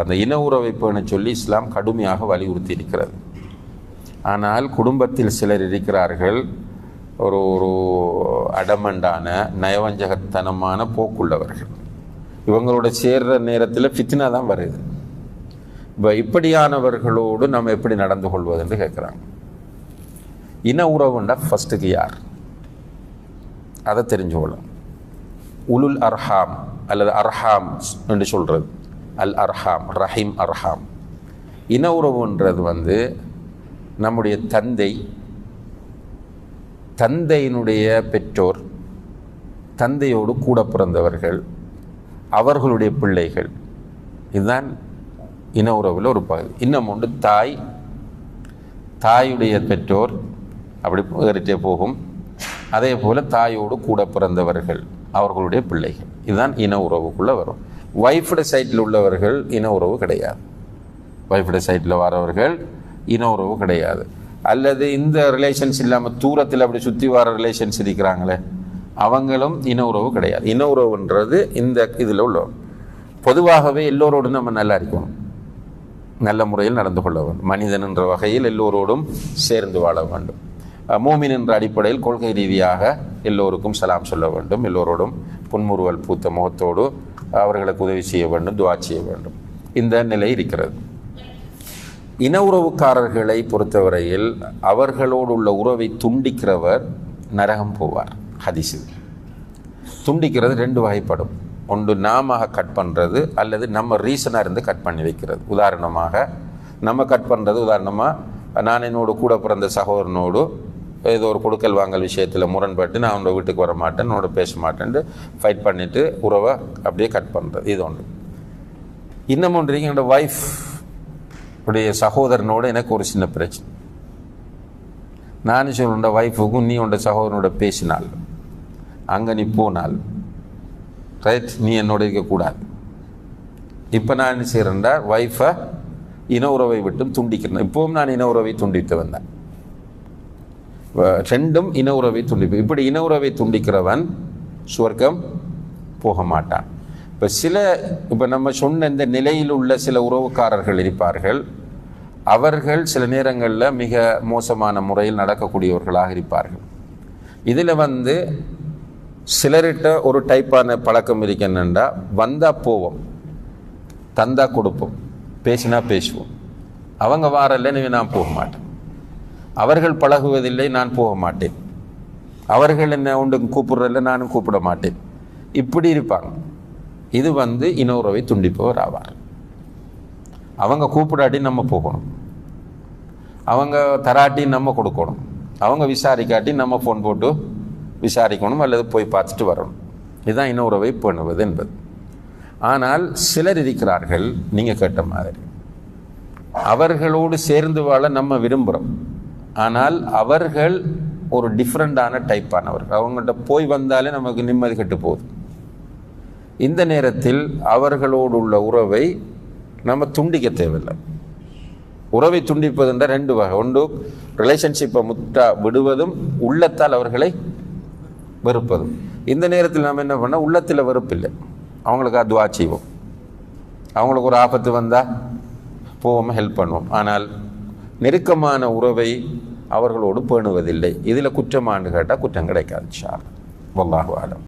அந்த இன உறவை பேண சொல்லி இஸ்லாம் கடுமையாக வலியுறுத்தி இருக்கிறது ஆனால் குடும்பத்தில் சிலர் இருக்கிறார்கள். ஒரு ஒரு அடமண்டான நயவஞ்சகத்தனமான போக்குள்ளவர்கள். இவங்களோட சேர்ற நேரத்தில் ஃபித்னா தான் வருது. இப்போ இப்படியானவர்களோடு நம்ம எப்படி நடந்து கொள்வது என்று கேட்குறாங்க. இன உறவுண்டா ஃபஸ்ட்டுக்கு யார்? அதை தெரிஞ்சுக்கொள்ளும். உலுல் அர்ஹாம் அல்லது அர்ஹாம் என்று சொல்கிறது அல் அர்ஹாம் ரஹீம் அர்ஹாம். இன உறவுன்றது வந்து நம்முடைய தந்தை தந்தையினுடைய பெற்றோர் தந்தையோடு கூட பிறந்தவர்கள் அவர்களுடைய பிள்ளைகள். இதுதான் இன உறவில் ஒரு பகுதி. இன்னும் ஒன்று தாய். தாயுடைய பெற்றோர் அப்படி ஏறிட்டே போகும். அதே போல் தாயோடு கூட பிறந்தவர்கள் அவர்களுடைய பிள்ளைகள். இதுதான் இன உறவுக்குள்ளே வரும். ஒய்ஃபுட சைட்டில் உள்ளவர்கள் இன உறவு கிடையாது. ஒய்ஃபுட சைட்டில் வரவர்கள் இன உறவு கிடையாது. அல்லது இந்த ரிலேஷன்ஸ் இல்லாமல் தூரத்தில் அப்படி சுற்றி வர ரிலேஷன்ஸ் இருக்கிறாங்களே அவங்களும் இன உறவு கிடையாது. இன உறவுன்றது இந்த இதில் உள்ள பொதுவாகவே எல்லோரோடும் நம்ம நல்லா இருக்கணும். நல்ல முறையில் நடந்து கொள்ள வேண்டும். மனிதன் என்ற வகையில் எல்லோரோடும் சேர்ந்து வாழ வேண்டும். மூமின் என்ற அடிப்படையில் கொள்கை ரீதியாக எல்லோருக்கும் சலாம் சொல்ல வேண்டும். எல்லோரோடும் புன்முறுவல் பூத்த முகத்தோடு அவர்களுக்கு உதவி செய்ய வேண்டும் துவா செய்ய வேண்டும். இந்த நிலை இருக்கிறது. இன உறவுக்காரர்களை பொறுத்தவரையில் அவர்களோடு உள்ள உறவை துண்டிக்கிறவர் நரகம் போவார் ஹதிசு துண்டிக்கிறது ரெண்டு வகைப்படும். ஒன்று நாம கட் பண்ணுறது அல்லது நம்ம ரீசனாக இருந்து கட் பண்ணி வைக்கிறது. உதாரணமாக நம்ம கட் பண்ணுறது உதாரணமாக நான் என்னோட கூட பிறந்த சகோதரனோடு ஏதோ ஒரு கொடுக்கல் வாங்கல் விஷயத்தில் முரண்பட்டு நான் அவனோட வீட்டுக்கு வர மாட்டேன் உன்னோட பேச மாட்டேன்ட்டு ஃபைட் பண்ணிவிட்டு உறவை அப்படியே கட் பண்ணுறது இது ஒன்று இன்னும் ஒன்று என்னோட ஒய்ஃப் உடைய சகோதரனோடு எனக்கு ஒரு சின்ன பிரச்சனை. நான் சொல்லுண்ட ஒய்ஃபுக்கும் நீ உண்ட சகோதரனோட பேசினால் அங்கே நீ போனால் ரைட் நீ என்னோட இருக்கக்கூடாது. இப்போ நான் என்ன செய்கிறேன்டா ஒய்ஃபை இன உறவை விட்டும் துண்டிக்கிறேன். இப்போவும் நான் இன உறவை துண்டித்து வந்தேன். ரெண்டும் இன உறவை துண்டிப்பு இப்படி இன உறவை துண்டிக்கிறவன் சுவர்க்கம் போக மாட்டான். இப்போ சில இப்போ நம்ம சொன்ன இந்த நிலையில் உள்ள சில உறவுக்காரர்கள் இருப்பார்கள். அவர்கள் சில நேரங்களில் மிக மோசமான முறையில் நடக்கக்கூடியவர்களாக இருப்பார்கள். இதில் வந்து சிலர்கிட்ட ஒரு டைப்பான பழக்கம் இருக்கணுண்டா வந்தால் போவோம் தந்தா கொடுப்போம் பேசினா பேசுவோம். அவங்க வாரல்ல நான் போக மாட்டேன். அவர்கள் பழகுவதில்லை நான் போக மாட்டேன். அவர்கள் என்ன உண்டு கூப்பிடுறதில்ல நானும் கூப்பிட மாட்டேன். இப்படி இருப்பாங்க. இது வந்து இனோரவை துண்டிப்பவர் ஆவார். அவங்க கூப்பிடாட்டி நம்ம போகணும். அவங்க தராட்டி நம்ம கொடுக்கணும். அவங்க விசாரிக்காட்டி நம்ம ஃபோன் போட்டு விசாரிக்கணும் அல்லது போய் பார்த்துட்டு வரணும். இதுதான் இனோரவை பண்ணுவது என்பது. ஆனால் சிலர் இருக்கிறார்கள் நீங்கள் கேட்ட மாதிரி. அவர்களோடு சேர்ந்து வாழ நம்ம விரும்புகிறோம் ஆனால் அவர்கள் ஒரு டிஃப்ரெண்டான டைப்பானவர்கள் அவங்கள்ட்ட போய் வந்தாலே நமக்கு நிம்மதி கெட்டு போகுது. இந்த நேரத்தில் அவர்களோடு உள்ள உறவை நம்ம துண்டிக்க தேவையில்லை. உறவை துண்டிப்பதுன்ற ரெண்டு வகை. ஒன்று ரிலேஷன்ஷிப்பை முற்றா விடுவதும் உள்ளத்தால் அவர்களை வெறுப்பதும். இந்த நேரத்தில் நம்ம என்ன பண்ணால் உள்ளத்தில் வெறுப்பில்லை அவங்களுக்கு துவா செய்வோம். அவங்களுக்கு ஒரு ஆபத்து வந்தால் போவோம் ஹெல்ப் பண்ணுவோம். ஆனால் நெருக்கமான உறவை அவர்களோடு பேணுவதில்லை. இதில் குற்றமானு கேட்டால் குற்றம் கிடைக்காது ஷா வல்லாஹு ஆலம்